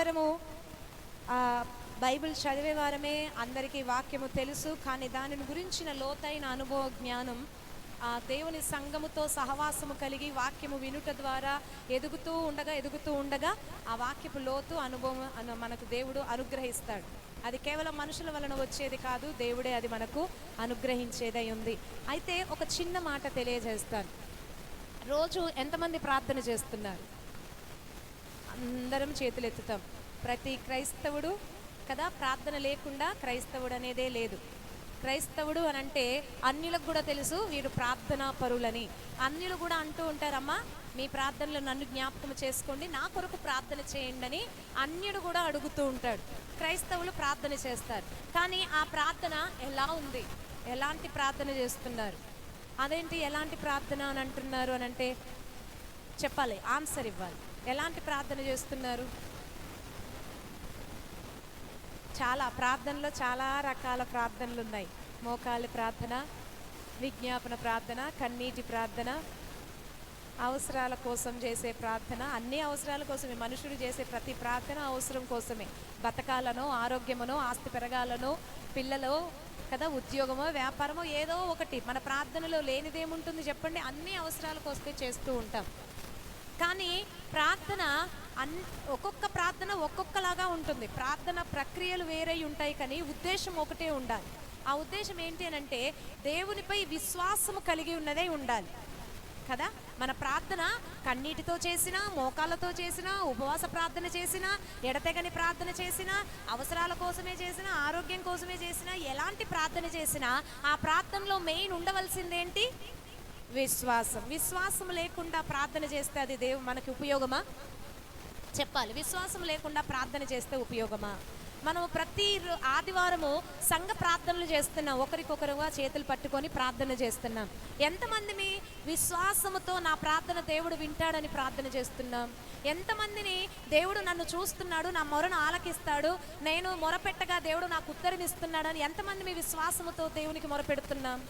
అందరము బైబిల్ చదివే వారమే అందరికీ వాక్యము తెలుసు. కానీ దానిని గురించిన లోతైన అనుభవ జ్ఞానం ఆ దేవుని సంఘముతో సహవాసము కలిగి వాక్యము వినుట ద్వారా ఎదుగుతూ ఉండగా ఎదుగుతూ ఉండగా ఆ వాక్యపు లోతు అనుభవం మనకు దేవుడు అనుగ్రహిస్తాడు. అది కేవలం మనుషుల వలన వచ్చేది కాదు దేవుడే అది మనకు అనుగ్రహించేదై ఉంది. అయితే ఒక చిన్న మాట తెలియజేస్తాను. రోజు ఎంతమంది ప్రార్థన చేస్తున్నారు? అందరం చేతులెత్తుతాం. ప్రతి క్రైస్తవుడు కదా ప్రార్థన లేకుండా క్రైస్తవుడు అనేదే లేదు. క్రైస్తవుడు అని అంటే అన్యులకు కూడా తెలుసు వీడు ప్రార్థనా పరులని. అన్యులు కూడా అంటూ ఉంటారమ్మా మీ ప్రార్థనలు నన్ను జ్ఞాపకం చేసుకోండి నా కొరకు ప్రార్థన చేయండి అని అన్యుడు కూడా అడుగుతూ ఉంటాడు. క్రైస్తవులు ప్రార్థన చేస్తారు. కానీ ఆ ప్రార్థన ఎలా ఉంది? ఎలాంటి ప్రార్థన చేస్తున్నారు? అదేంటి ఎలాంటి ప్రార్థన అని అంటున్నారు అని అంటే చెప్పాలి ఆన్సర్ ఇవ్వాలి. ఎలాంటి ప్రార్థన చేస్తున్నారు? చాలా ప్రార్థనలో చాలా రకాల ప్రార్థనలు ఉన్నాయి. మోకాలి ప్రార్థన విజ్ఞాపన ప్రార్థన కన్నీటి ప్రార్థన అవసరాల కోసం చేసే ప్రార్థన అన్ని అవసరాల కోసమే. మనుషుడు చేసే ప్రతి ప్రార్థన అవసరం కోసమే. బతకాలనో ఆరోగ్యమనో ఆస్తి పెరగాలనో పిల్లలో కదా ఉద్యోగమో వ్యాపారమో ఏదో ఒకటి. మన ప్రార్థనలో లేనిదేముంటుంది చెప్పండి. అన్ని అవసరాల కోసమే చేస్తూ ఉంటాం. కానీ ప్రార్థన అన్ ఒక్కొక్క ప్రార్థన ఒక్కొక్కలాగా ఉంటుంది. ప్రార్థన ప్రక్రియలు వేరే ఉంటాయి కానీ ఉద్దేశం ఒకటే ఉండాలి. ఆ ఉద్దేశం ఏంటి అని అంటే దేవునిపై విశ్వాసము కలిగి ఉన్నదే ఉండాలి. కదా? మన ప్రార్థన కన్నీటితో చేసిన మోకాళ్ళతో చేసిన ఉపవాస ప్రార్థన చేసిన ఎడతెగని ప్రార్థన చేసిన అవసరాల కోసమే చేసిన ఆరోగ్యం కోసమే చేసిన ఎలాంటి ప్రార్థన చేసినా ఆ ప్రార్థనలో మెయిన్ ఉండవలసిందేంటి? విశ్వాసం. విశ్వాసం లేకుండా ప్రార్థన చేస్తే అది దేవు మనకి ఉపయోగమా? చెప్పాలి. విశ్వాసం లేకుండా ప్రార్థన చేస్తే ఉపయోగమా? మనం ప్రతి ఆదివారము సంఘ ప్రార్థనలు చేస్తున్నాం. ఒకరికొకరుగా చేతులు పట్టుకొని ప్రార్థన చేస్తున్నాం. ఎంతమందిని విశ్వాసముతో నా ప్రార్థన దేవుడు వింటాడని ప్రార్థన చేస్తున్నాం? ఎంతమందిని దేవుడు నన్ను చూస్తున్నాడు నా మొరను ఆలకిస్తాడు నేను మొరపెట్టగా దేవుడు నాకు ఉత్తరమిస్తున్నాడని ఎంతమంది మీ విశ్వాసముతో దేవునికి మొరపెడుతున్నాం?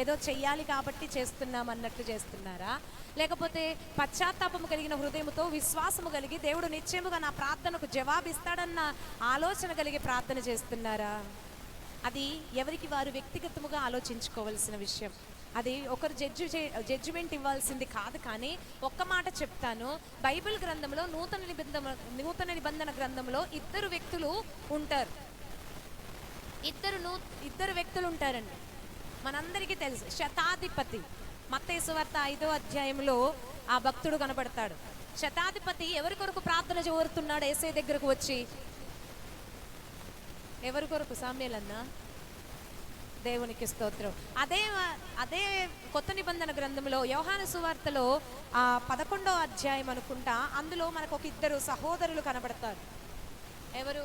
ఏదో చెయ్యాలి కాబట్టి చేస్తున్నాం అన్నట్లు చేస్తున్నారా? లేకపోతే పశ్చాత్తాపము కలిగిన హృదయముతో విశ్వాసము కలిగి దేవుడు నిశ్చయముగా నా ప్రార్థనకు జవాబిస్తాడన్న ఆలోచన కలిగి ప్రార్థన చేస్తున్నారా? అది ఎవరికి వారు వ్యక్తిగతముగా ఆలోచించుకోవాల్సిన విషయం. అది ఒకరు జడ్జి జడ్జిమెంట్ ఇవ్వాల్సింది కాదు కానీ ఒక్క మాట చెప్తాను. బైబిల్ గ్రంథంలో నూతన నిబంధన నూతన నిబంధన గ్రంథంలో ఇద్దరు వ్యక్తులు ఉంటారు. ఇద్దరు నూ ఇద్దరు వ్యక్తులు ఉంటారండి. మనందరికీ తెలుసు. శతాధిపతి మత్తయి ఐదో అధ్యాయంలో ఆ భక్తుడు కనబడతాడు శతాధిపతి ఎవరి కొరకు ప్రార్థన కోరుతున్నాడు ఏసై దగ్గరకు వచ్చి ఎవరి కొరకు? సామ్యాలన్నా దేవునికి స్తోత్రం. అదే అదే కొత్త నిబంధన గ్రంథంలో యోహాన సువార్తలో ఆ పదకొండో అధ్యాయం అనుకుంటా అందులో మనకు ఒక ఇద్దరు సహోదరులు కనబడతారు. ఎవరు?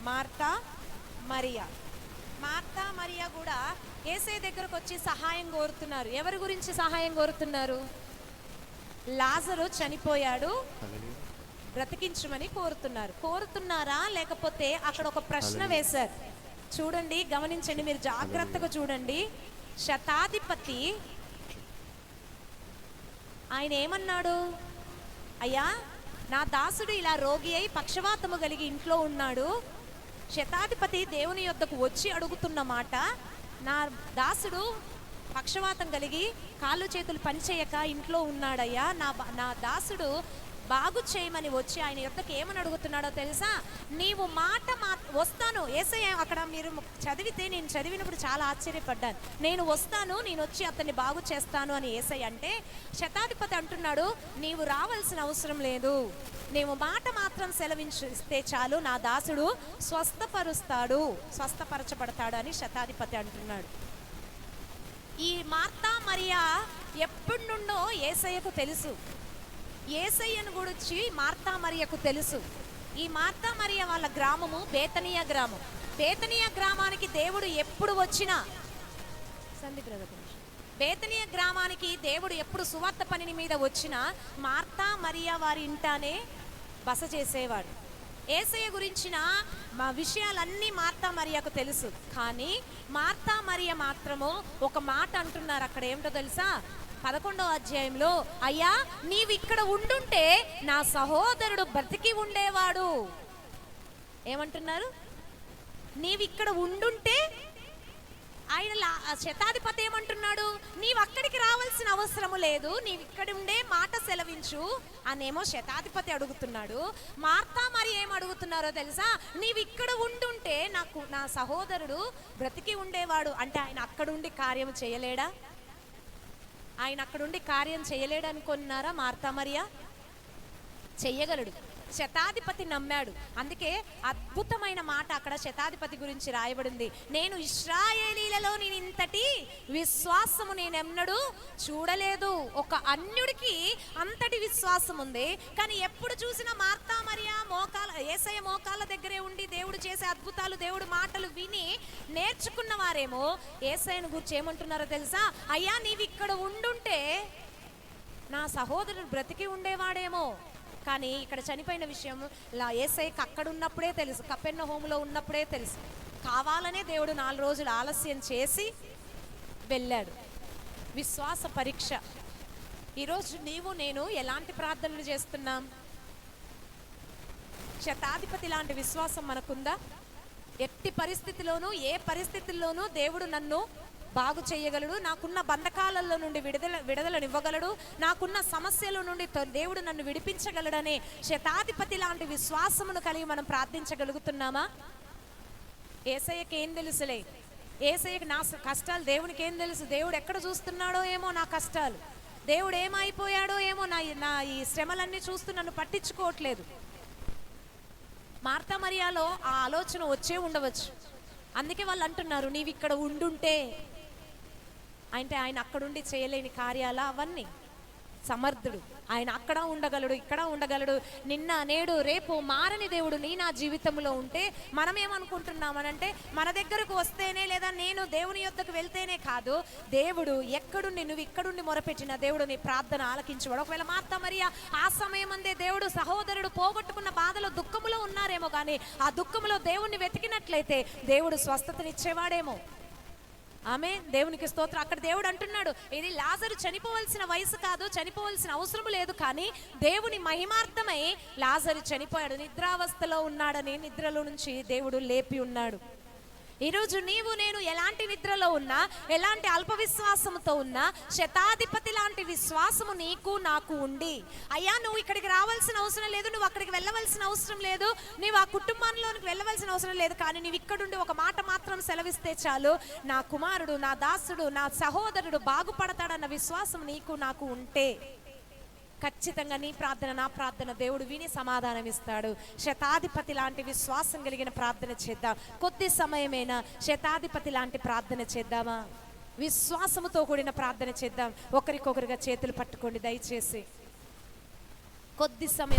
మార్తా మరియా. మార్తా మరియా కూడా ఏసై దగ్గరకు వచ్చి సహాయం కోరుతున్నారు. ఎవరి గురించి సహాయం కోరుతున్నారు? లాజరు చనిపోయాడు. బ్రతికించమని కోరుతున్నారు. కోరుతున్నారా? లేకపోతే అక్కడ ఒక ప్రశ్న వేశారు. చూడండి గమనించండి మీరు జాగ్రత్తగా చూడండి. శతాధిపతి ఆయన ఏమన్నాడు? అయ్యా నా దాసుడు ఇలా రోగి అయి పక్షవాతము కలిగి ఇంట్లో ఉన్నాడు. శతాధిపతి దేవుని యొద్దకు వచ్చి అడుగుతున్న మాట నా దాసుడు పక్షవాతం కలిగి కాళ్ళు చేతులు పనిచేయక ఇంట్లో ఉన్నాడయ్యా నా బ- నా దాసుడు బాగు చేయమని వచ్చి ఆయన యొద్దకు ఏమని అడుగుతున్నాడో తెలుసా? నీవు మాట మా వస్తాను. ఏసయ్య అక్కడ మీరు చదివితే నేను చదివినప్పుడు చాలా ఆశ్చర్యపడ్డాను. నేను వస్తాను నేను వచ్చి అతన్ని బాగు చేస్తాను అని ఏసయ్య అంటే శతాధిపతి అంటున్నాడు నీవు రావాల్సిన అవసరం లేదు. నీవు మాట మాత్రం సెలవించిస్తే చాలు నా దాసుడు స్వస్థపరుస్తాడు స్వస్థపరచబడతాడు అని శతాధిపతి అంటున్నాడు. ఈ మార్తా మరియా ఎప్పటి నుండో ఏసయ్యకు తెలుసు. ఏసయ్యను గురించి మార్తా మరియకు తెలుసు. ఈ మార్తా మరియ వాళ్ళ గ్రామము బేతనీయ గ్రామం. బేతనీయ గ్రామానికి దేవుడు ఎప్పుడు వచ్చినా సందీప్ బేతనీయ గ్రామానికి దేవుడు ఎప్పుడు సువార్త పనిని మీద వచ్చినా మార్తా మరియా వారి ఇంటానే బస చేసేవాడు. ఏసయ్య గురించిన మా విషయాలన్నీ మార్తా మరియకు తెలుసు. కానీ మార్తా మరియ మాత్రము ఒక మాట అంటున్నారు అక్కడ ఏమిటో తెలుసా? పదకొండవ అధ్యాయంలో అయ్యా నీవు ఇక్కడ ఉండుంటే నా సహోదరుడు బ్రతికి ఉండేవాడు. ఏమంటున్నారు? నీవు ఇక్కడ ఉండుంటే ఆయన ఆ శతాధిపతి ఏమంటున్నాడు? నీవు అవసరము లేదు నీవు ఇక్కడుండే మాట సెలవించు అనేమో శతాధిపతి అడుగుతున్నాడు. మార్తా మరి ఏం అడుగుతున్నారో తెలుసా? నీవు ఇక్కడ ఉండుంటే నాకు నా సహోదరుడు బ్రతికి ఉండేవాడు. అంటే ఆయన అక్కడుండి కార్యం చేయలేడా? ఆయన అక్కడుండి కార్యం చేయలేడనుకున్నారా మార్తా మరియా? చెయ్యగలడు. శతాధిపతి నమ్మాడు. అందుకే అద్భుతమైన మాట అక్కడ శతాధిపతి గురించి రాయబడింది. నేను ఇస్రాయేలీలలో నేను ఇంతటి విశ్వాసము నేను చూడలేదు. ఒక అన్యుడికి అంతటి విశ్వాసం ఉంది. కానీ ఎప్పుడు చూసినా మార్తా మరియా మోకాల ఏసయ్య మోకాల దగ్గరే ఉండి దేవుడు చేసే అద్భుతాలు దేవుడు మాటలు విని నేర్చుకున్న వారేమో ఏసయను గురించి ఏమంటున్నారో తెలుసా? అయ్యా నీవి ఇక్కడ ఉండుంటే నా సహోదరుడు బ్రతికి ఉండేవాడేమో. కానీ ఇక్కడ చనిపోయిన విషయం లా ఏసైకి అక్కడ ఉన్నప్పుడే తెలుసు కప్పెన్న హోములో ఉన్నప్పుడే తెలుసు. కావాలనే దేవుడు నాలుగు రోజులు ఆలస్యం చేసి వెళ్ళాడు. విశ్వాస పరీక్ష. ఈరోజు నీవు నేను ఎలాంటి ప్రార్థనలు చేస్తున్నాం? శతాధిపతి లాంటి విశ్వాసం మనకుందా? ఎట్టి పరిస్థితిలోనూ ఏ పరిస్థితుల్లోనూ దేవుడు నన్ను బాగు చేయగలడు. నాకున్న బంధకాలలో నుండి విడుదల విడుదలనివ్వగలడు. నాకున్న సమస్యల నుండి దేవుడు నన్ను విడిపించగలడనే శతాధిపతి లాంటి విశ్వాసమును కలిగి మనం ప్రార్థించగలుగుతున్నామా? ఏసయ్యకి ఏం తెలుసులే? ఏసయ్యకి నా కష్టాలు దేవునికి ఏం తెలుసు? దేవుడు ఎక్కడ చూస్తున్నాడో ఏమో నా కష్టాలు. దేవుడు ఏమైపోయాడో ఏమో నా నా ఈ శ్రమలన్నీ చూస్తూ నన్ను పట్టించుకోవట్లేదు. మార్తా మరియాలో ఆ ఆలోచన వచ్చే ఉండవచ్చు. అందుకే వాళ్ళు అంటున్నారు నీవు ఇక్కడ ఉండుంటే అంటే ఆయన అక్కడుండి చేయలేని కార్యాలు అవన్నీ. సమర్థుడు. ఆయన అక్కడ ఉండగలడు ఇక్కడ ఉండగలడు. నిన్న నేడు రేపు మారని దేవుడు నీ నా జీవితంలో ఉంటే మనం ఏమనుకుంటున్నామనంటే మన దగ్గరకు వస్తేనే లేదా నేను దేవుని యొద్దకు వెళ్తేనే కాదు దేవుడు ఎక్కడుండి నువ్వు ఇక్కడుండి మొరపెట్టిన దేవుడు నీ ప్రార్థన ఆలకించువాడు. ఒకవేళ మార్త మరియా ఆ సమయం అందే దేవుడు సహోదరుడు పోగొట్టుకున్న బాధలో దుఃఖములో ఉన్నారేమో కానీ ఆ దుఃఖములో దేవుణ్ణి వెతికినట్లయితే దేవుడు స్వస్థతనిచ్చేవాడేమో. ఆమె దేవునికి స్తోత్రం. అక్కడ దేవుడు అంటున్నాడు ఇది లాజరు చనిపోవలసిన వయసు కాదు చనిపోవలసిన అవసరం లేదు కానీ దేవుని మహిమార్థమై లాజరు చనిపోయాడు. నిద్రావస్థలో ఉన్నాడని నిద్రలో నుంచి దేవుడు లేపి ఉన్నాడు. ఈరోజు నీవు నేను ఎలాంటి నిద్రలో ఉన్నా ఎలాంటి అల్ప విశ్వాసముతో ఉన్నా శతాధిపతి లాంటి విశ్వాసము నీకు నాకు ఉండి. అయ్యా నువ్వు ఇక్కడికి రావాల్సిన అవసరం లేదు నువ్వు అక్కడికి వెళ్ళవలసిన అవసరం లేదు నీవు ఆ కుటుంబంలోనికి వెళ్ళవలసిన అవసరం లేదు కానీ నీవు ఇక్కడుండి ఒక మాట మాత్రం సెలవిస్తే చాలు. నా కుమారుడు నా దాసుడు నా సహోదరుడు బాగుపడతాడన్న విశ్వాసం నీకు నాకు ఉంటే. ఖచ్చితంగా నీ ప్రార్థన నా ప్రార్థన దేవుడు విని సమాధానం ఇస్తాడు. శతాధిపతి లాంటి విశ్వాసం కలిగిన ప్రార్థన చేద్దాం. కొద్ది సమయమైనా శతాధిపతి లాంటి ప్రార్థన చేద్దామా? విశ్వాసముతో కూడిన ప్రార్థన చేద్దాం. ఒకరికొకరుగా చేతులు పట్టుకోండి దయచేసి. కొద్ది సమయం